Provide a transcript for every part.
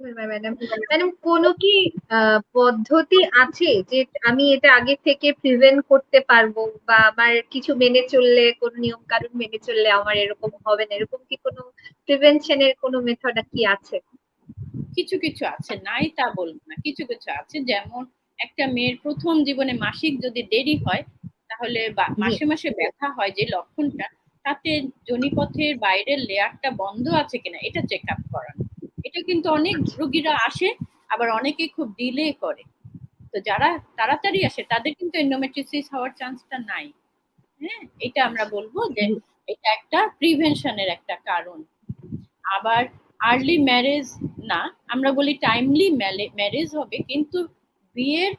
Madam madam কোনো কি পদ্ধতি আছে যে আমি এটা আগে থেকে প্রিভেন্ট করতে পারব বা আমার কিছু মেনে চললে কোনো নিয়ম কানুন মেনে চললে আমার এরকম হবে না? এরকম কি কোনো প্রিভেনশনের কোনো মেথড কি আছে? কিছু কিছু আছে। নাই তা বলব না। কিছু কিছু আছে। যেমন একটা মেয়ের প্রথম জীবনে মাসিক যদি দেরি হয় তাহলে মাসে মাসে ব্যথা হয় যে লক্ষণটা তাতে জনিপথের বাইরের লেয়ারটা বন্ধ আছে কিনা এটা চেক আপ করানো। এটা কিন্তু অনেক রোগীরা আসে, আবার অনেকে খুব ডিলে করে। তো যারা তাড়াতাড়ি আসে, তাদের কিন্তু এন্ডোমেট্রিসিস হওয়ার চান্সটা নাই। হ্যাঁ এটা আমরা বলব যে এটা একটা প্রিভেনশনের একটা কারণ। আবার আর্লি ম্যারেজ না, আমরা বলি টাইমলি ম্যারেজ হবে, কিন্তু বিয়ের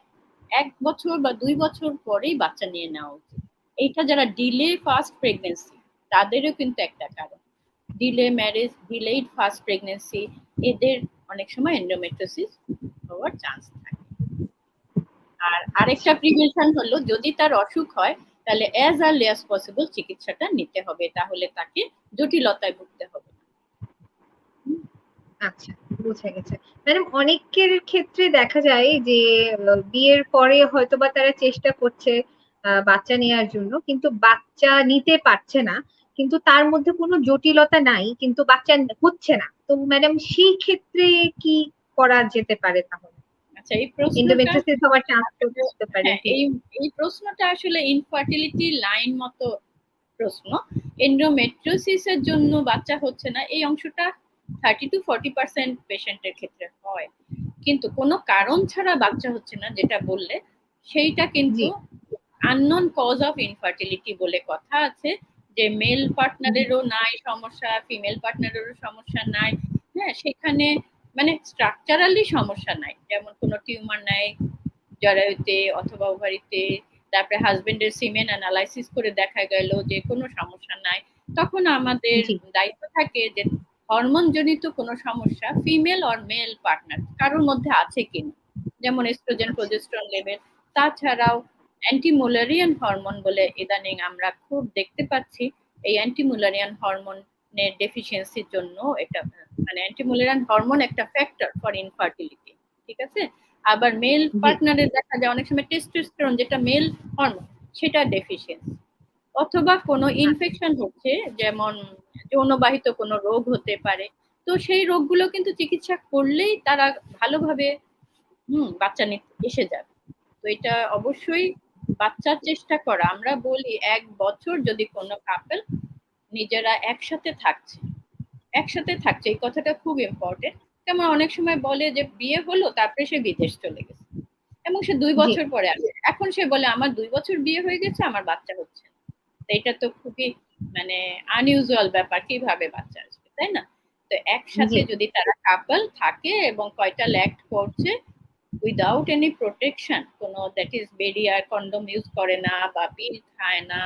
এক বছর বা দুই বছর পরেই বাচ্চা নিয়ে নেওয়া উচিত। এইটা যারা ডিলে ফার্স্ট প্রেগনেন্সি তাদেরও কিন্তু একটা কারণ। Delay marriage delayed first pregnancy এদের অনেক সময় এন্ডোমেট্রোসিস হওয়ার চান্স থাকে। আর আরেকটা প্রিভেনশন হলো, যদি তার অসুখ হয়, তাহলে অ্যাজ আর্লি অ্যাজ পসিবল চিকিৎসাটা নিতে হবে, তাহলে তাকে জটিলতায় ভুগতে হবে। আচ্ছা বুঝে গেছে। ম্যাডাম, অনেকের ক্ষেত্রে দেখা যায় যে বিয়ের পরে হয়তোবা তারা চেষ্টা করছে বাচ্চা নেওয়ার জন্য, কিন্তু বাচ্চা নিতে পারছে না। কিন্তু তার মধ্যে কোনো জটিলতা নাই কিন্তু বাচ্চা হচ্ছে না। তো ম্যাডাম সেই ক্ষেত্রে কি করা যেতে পারে তাহলে? আচ্ছা এই প্রশ্নটা হ্যাঁ, এই প্রশ্নটা আসলে ইনফার্টিলিটি লাইন মতো প্রশ্ন। এন্ডোমেট্রিওসিসের জন্য বাচ্চা হচ্ছে না এই অংশটা থার্টি টু ফর্টি পার্সেন্ট পেশেন্টের ক্ষেত্রে হয়। কিন্তু কোনো কারণ ছাড়া বাচ্চা হচ্ছে না যেটা বললে সেইটা কিন্তু আননোন কজ অফ ইনফার্টিলিটি বলে কথা আছে। যে মেল পার্টনারেরও নাই সমস্যা ফিমেল পার্টনারেরও সমস্যা নাই। হ্যাঁ সেখানে মানে স্ট্রাকচারালি সমস্যা নাই। যেমন কোনো টিউমার নাই জরায়ুতে অথবা ওভারিতে তারপরে হাজবেন্ডের সিমেন অ্যানালাইসিস করে দেখা গেল যে কোনো সমস্যা নাই। তখন আমাদের দায়িত্ব থাকে যে হরমোন জনিত কোনো সমস্যা ফিমেল অর মেল পার্টনার কারোর মধ্যে আছে কিনা? যেমন এস্ট্রোজেন প্রজেস্ট্রন লেভেল তাছাড়াও অ্যান্টিমোলারিয়ান হরমোন বলে ইদানিং আমরা খুব দেখতে পাচ্ছি। এই অ্যান্টিমোলারিয়ান হরমোনের ডেফিসিয়েন্সির জন্য এটা মানে অ্যান্টিমোলারিয়ান হরমোন একটা ফ্যাক্টর ফর ইনফার্টিলিটি ঠিক আছে? আবার মেল পার্টনারের দেখা যায় অনেক সময় টেস্টোস্টেরন যেটা মেল হরমোন সেটা ডেফিসিয়েন্সি অথবা কোনো ইনফেকশন হচ্ছে যেমন যৌনবাহিত কোনো রোগ হতে পারে তো সেই রোগগুলো কিন্তু চিকিৎসা করলেই তারা ভালোভাবে হুম বাচ্চা নিতে এসে যাবে। তো এটা অবশ্যই বাচ্চার চেষ্টা করা। আমরা বলি এক বছর যদি কোনো কাপেল নিজেরা একসাথে থাকছে একসাথে থাকছে এই কথাটা খুব ইম্পর্টেন্ট যেমন অনেক সময় বলে যে বিয়ে হলো তারপরে সে বিদেশ চলে গেছে। এবং সে দুই বছর পরে আসে। এখন সে বলে আমার দুই বছর বিয়ে হয়ে গেছে আমার বাচ্চা হচ্ছে এটা তো খুবই মানে আনইউজুয়াল ব্যাপার কীভাবে বাচ্চা আসবে তাই না? তো একসাথে যদি তারা কাপল থাকে এবং কয়টা ল্যাক্ট করছে উইদাউট এনি প্রোটেকশন কোনো that is barrier condom use করে না বা পিল খায় না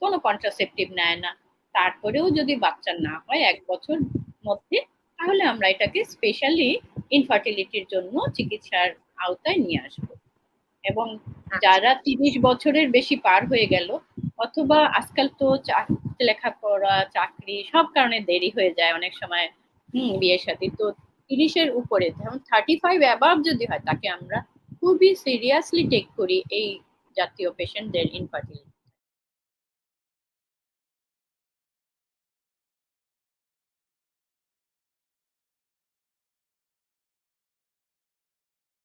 কোনো কন্ট্রাসেপটিভ নেয় না তারপরেও যদি বাচ্চা না হয় এক বছর মধ্যে তাহলে আমরা এটাকে স্পেশালি ইনফার্টিলিটির জন্য চিকিৎসার আওতায় নিয়ে আসব এবং আচ্ছা। যারা তিরিশ বছরের বেশি পার হয়ে গেল অথবা আজকাল তো লেখাপড়া চাকরি সব কারণে দেরি হয়ে যায় অনেক সময় হুম বিয়ের সাথে তো তিরিশের উপরে, যেমন থার্টি ফাইভ অ্যাবাভ যদি হয়, তাকে আমরা খুবই সিরিয়াসলি টেক করি এই জাতীয় পেশেন্টদের ইনফার্টিলিটি